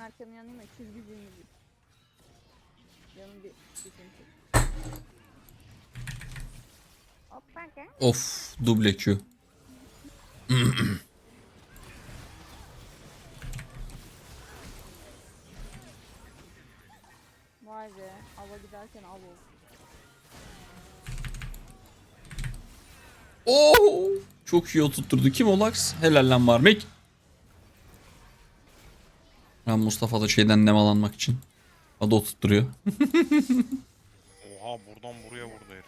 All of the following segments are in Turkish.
arkanı yanayım mı? Çizgi filmi gibi. Canım bir sıkıntı. Hoppa gel. Of duble Q. Vay be. Ava giderken av ol. Oo! Çok iyi oturtturdu. Kim o Lux? Helal lan Marmek. Ben Mustafa da şeyden nemalanmak için. Adı oturtturuyor. Oha buradan buraya vurdu herif.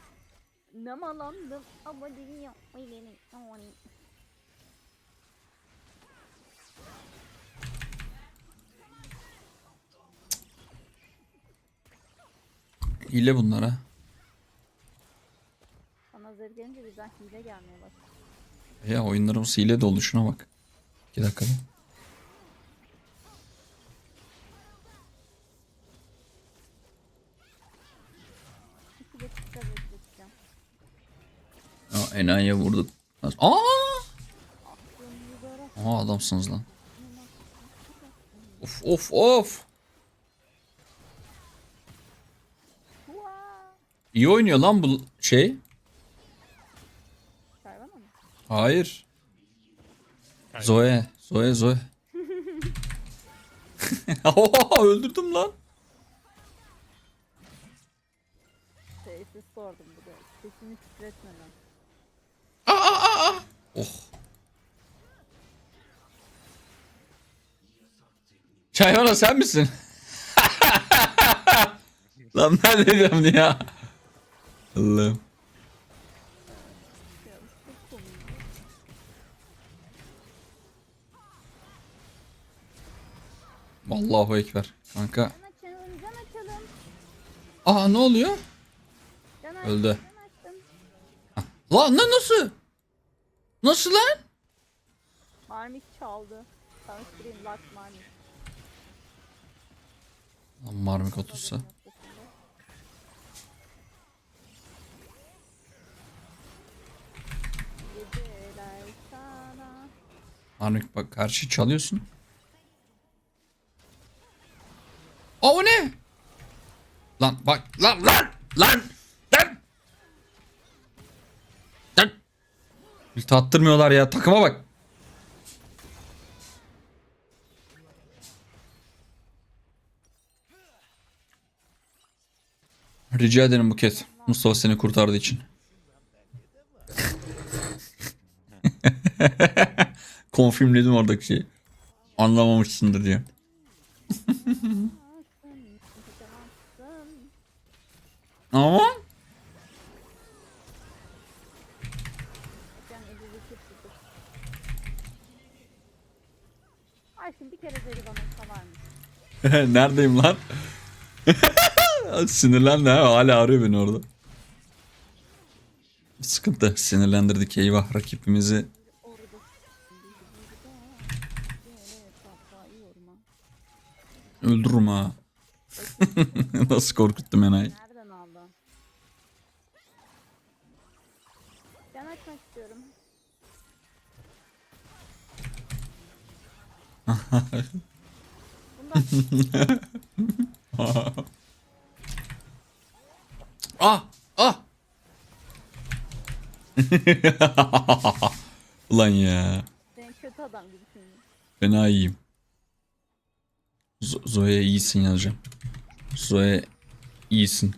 Namalandım ama deli yapmayı beni. Aman. Hile bunlar ha. Bana zırh gelince birden hile gelmeye başladı. Ya oyunlarımız hile dolu şuna bak. 2 dakikada. Enayiye vurduk. Aa! Aa adamsınız lan. Of of of. İyi oynuyor lan bu şey. Hayır. Zoe. Zoe Zoe. Oha öldürdüm lan. Sessiz sordum bu da. Sesini titretmeden. Oh. Çayvana sen misin? lan ben dedim ya. Allah'ım. Allahu ekber. Kanka. Aa ne oluyor? Öldü. Lan ne nasıl? Nasıl lan? Marmik çaldı. Tanıştırayım Lux Marmik. Lan marmik otursa. Noktasında. Geceler sana. Marmik bak şeyi çalıyorsun. Aa o ne? Lan bak lan lan lan. Ulti attırmıyorlar ya takıma bak. Rica ederim Buket. Mustafa seni kurtardığı için. Konfirmledim oradaki şeyi. Anlamamışsındır diye. Ama Sen ödülü tuttu. Ayşin bir neredeyim lan? Sinirlendi ha hala arıyor beni orada. Sıkıntı sinirlendirdik eyvah rakibimizi. Öldürürüm ha. Nasıl korkuttum enayi. Ah ah. Ulan ya. sen kötü adam gibisin. Fena iyiyim. Zo- Zoe iyisin yazacağım. Zoe iyisin.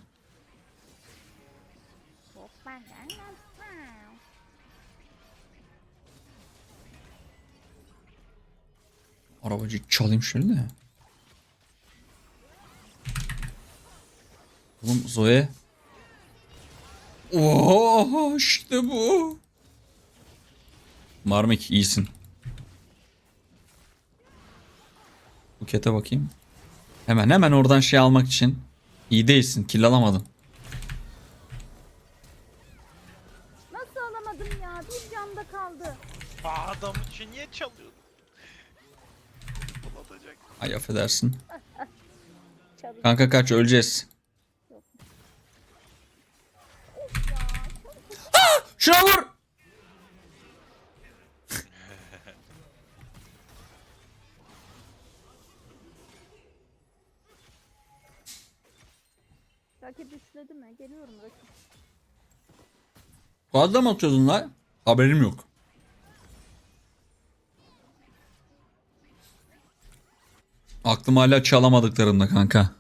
Arabacı çalayım şöyle de. Oğlum Zoe. Oo işte bu. Marmik iyisin. Bukete bakayım. Hemen hemen oradan şey almak için. İyi değilsin. Kill alamadın. Nasıl alamadım ya? Bir camda kaldı. Aa adam için niye çalıyorsun? Ay affedersin. Kanka kaç öleceğiz. Ha! Şuna vur! Rakip üçledi mi? Geliyorum rakip. Kuadla mı atıyordun lan? Haberim yok. Aklım hala çalamadıklarımda kanka.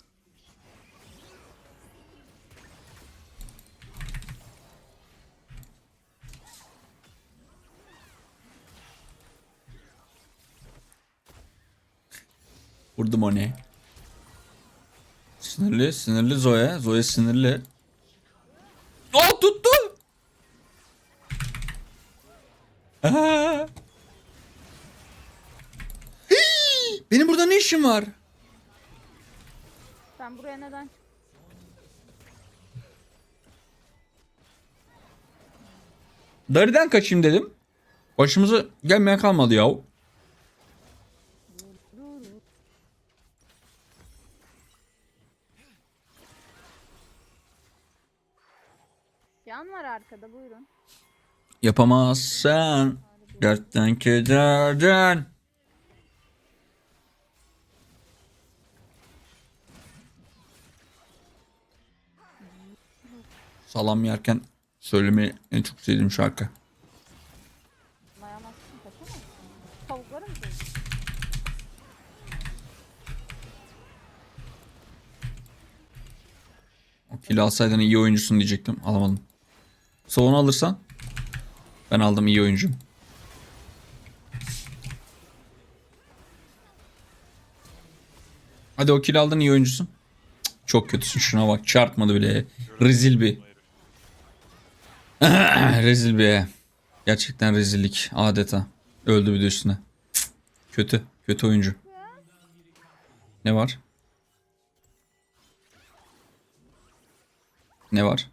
Vurdum o ne? Sinirli, sinirli Zoe. Zoe sinirli. Aa tuttu. Aa. Benim burada ne işim var? Ben buraya neden? Dariden kaçayım dedim. Başımıza gelmeye kalmadı yahu. Can var arkada buyurun. Yapamazsan dertten kederden. Salam yerken söylemeyi en çok sevdiğim şarkı. Mayamazsın kaçamazsın. Tavukları mı sevdin? O kili alsaydın iyi oyuncusun diyecektim. Alamadım. Savunu alırsan ben aldım iyi oyuncum. Hadi o kili aldın iyi oyuncusun. Çok kötüsün şuna bak çarpmadı bile. Rezil bir. rezil bir. Gerçekten rezillik adeta. Öldü bir de üstüne. Cık, Kötü. Kötü oyuncu. Ne var? Ne var?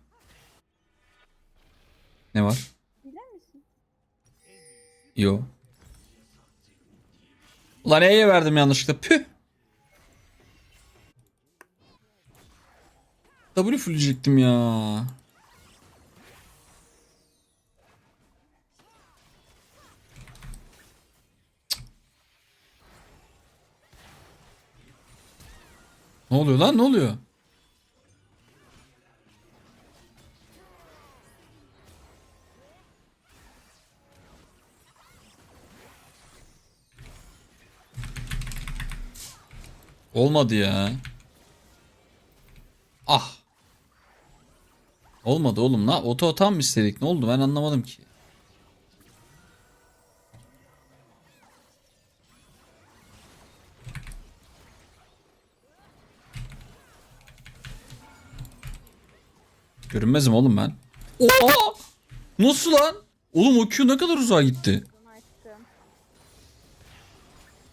Ne var? Yo. Ulan E'ye verdim yanlışlıkla. Püh. W fullleyecektim ya. Oluyor lan ne oluyor? Olmadı ya. Ah. Olmadı oğlum. Na oto atan mı istedik? Ne oldu? Ben anlamadım ki. Görünmezim oğlum ben. Oha! Nasıl lan? Oğlum o Q ne kadar uzağa gitti?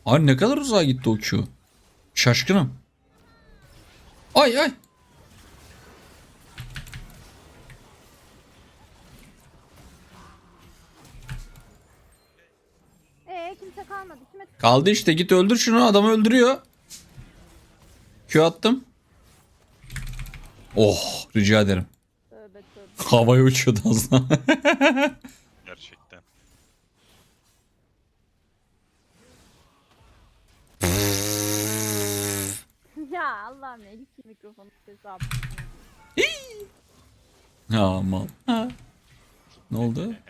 Ay ne kadar uzağa gitti o Q. Şaşkınım. Ay ay. Ee kimse kalmadı. Kime Kaldı işte git öldür şunu adamı öldürüyor. Q attım. Oh rica ederim. Havaya uçuyordu az daha. Gerçekten. ya Allah'ım ya ilk mikrofonu hesabı. Aman. Ha. Ne oldu?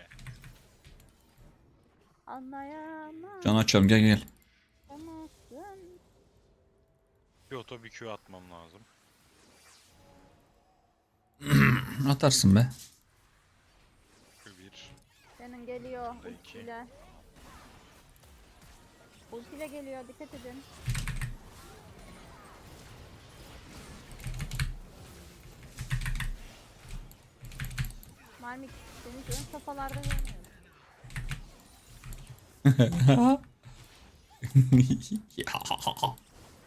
Anlayamazsın. Can açalım gel gel. Bir oto bir Q atmam lazım. Atarsın be. Bir. Senin geliyor Peki. ultiyle. Ultiyle geliyor dikkat edin. Marmik seni ön safhalarda görmüyorum.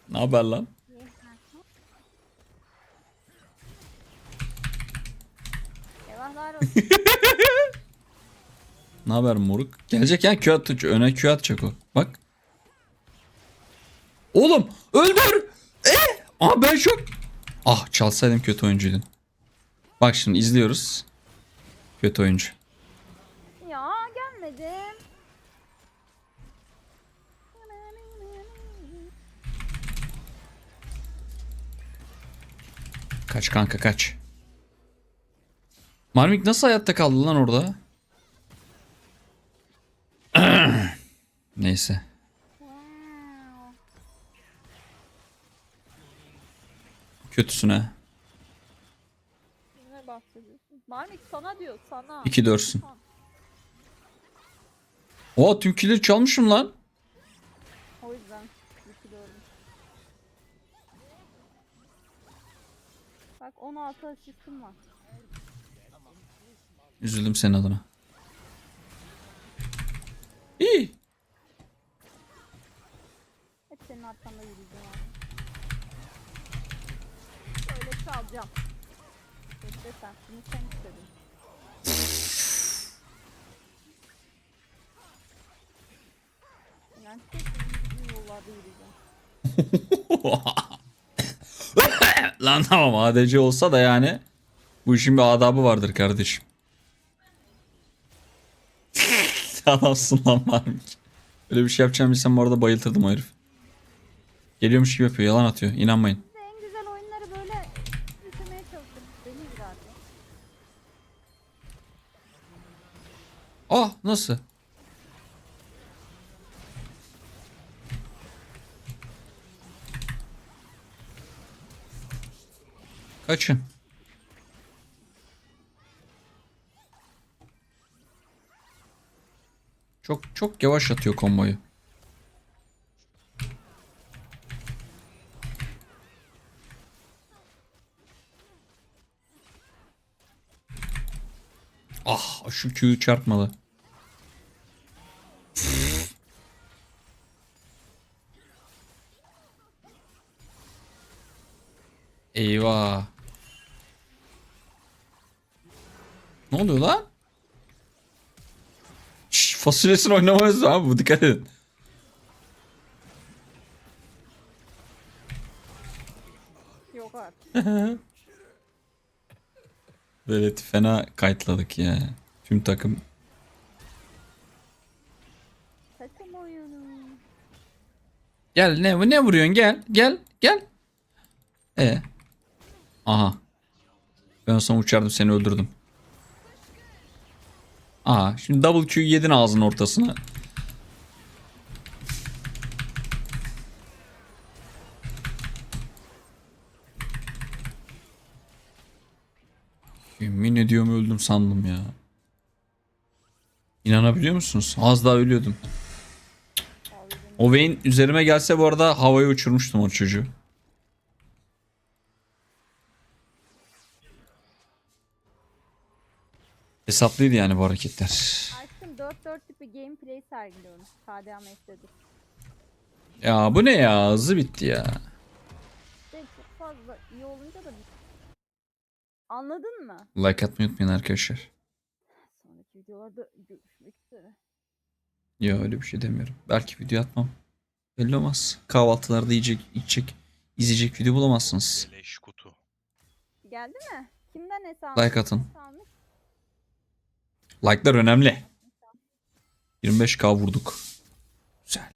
ne haber lan? Ne haber moruk? Gelecek ya Q öne Q atacak o. Bak. Oğlum öldür. E? Aa ben şok. Ah çalsaydım kötü oyuncuydun. Bak şimdi izliyoruz. Kötü oyuncu. ya gelmedim. Kaç kanka kaç. Marmik nasıl hayatta kaldı lan orada? Neyse. Kötüsüne. Ne bahsediyorsun? Marmik sana diyor sana. İki dörsün. Oha tüm killeri çalmışım lan. O yüzden gördüm. Bak 16 asistim var. Üzüldüm senin adına. İyi. Hep senin arkanda yürüyeceğim abi. Böyle çalacağım. Bekle sen. Bunu sen istedin. Ben tek yürüdüğüm yollarda yürüyeceğim. Lan tamam ADC olsa da yani bu işin bir adabı vardır kardeşim. Adamsın lan Marmik. Öyle bir şey yapacağım bilsem bu arada bayıltırdım o herif. Geliyormuş gibi yapıyor yalan atıyor inanmayın. En güzel oyunları böyle bitirmeye çalıştık. Deniz zaten. Ah nasıl? Kaçın. Çok çok yavaş atıyor komboyu. Ah şu Q'yu çarpmalı. Eyvah. Ne oluyor lan? Fasulyesini oynamayız abi bu dikkat edin. Yok artık. Velet'i fena kayıtladık ya. Tüm takım. Takım oyunu. Gel ne ne vuruyorsun gel gel gel. E. Aha. Ben sana uçardım seni öldürdüm. Aha şimdi double Q yedin ağzının ortasına. Yemin ediyorum öldüm sandım ya. İnanabiliyor musunuz? Az daha ölüyordum. O Vayne üzerime gelse bu arada havaya uçurmuştum o çocuğu. Hesaplıydı yani bu hareketler. Aşkım 4-4 tipi gameplay sergiliyorum. KDMS'dedir. Ya bu ne ya? Hızlı bitti ya. İşte çok fazla iyi olunca da. Anladın mı? Like atmayı unutmayın arkadaşlar. Sonraki videolarda görüşmek üzere. Ya öyle bir şey demiyorum. Belki video atmam. Belli olmaz. Kahvaltılarda yiyecek, içecek, izleyecek video bulamazsınız. Leş kutu. Geldi mi? Kimden hesabı? Like atın. almış? Like'lar önemli. 25k vurduk. Güzel.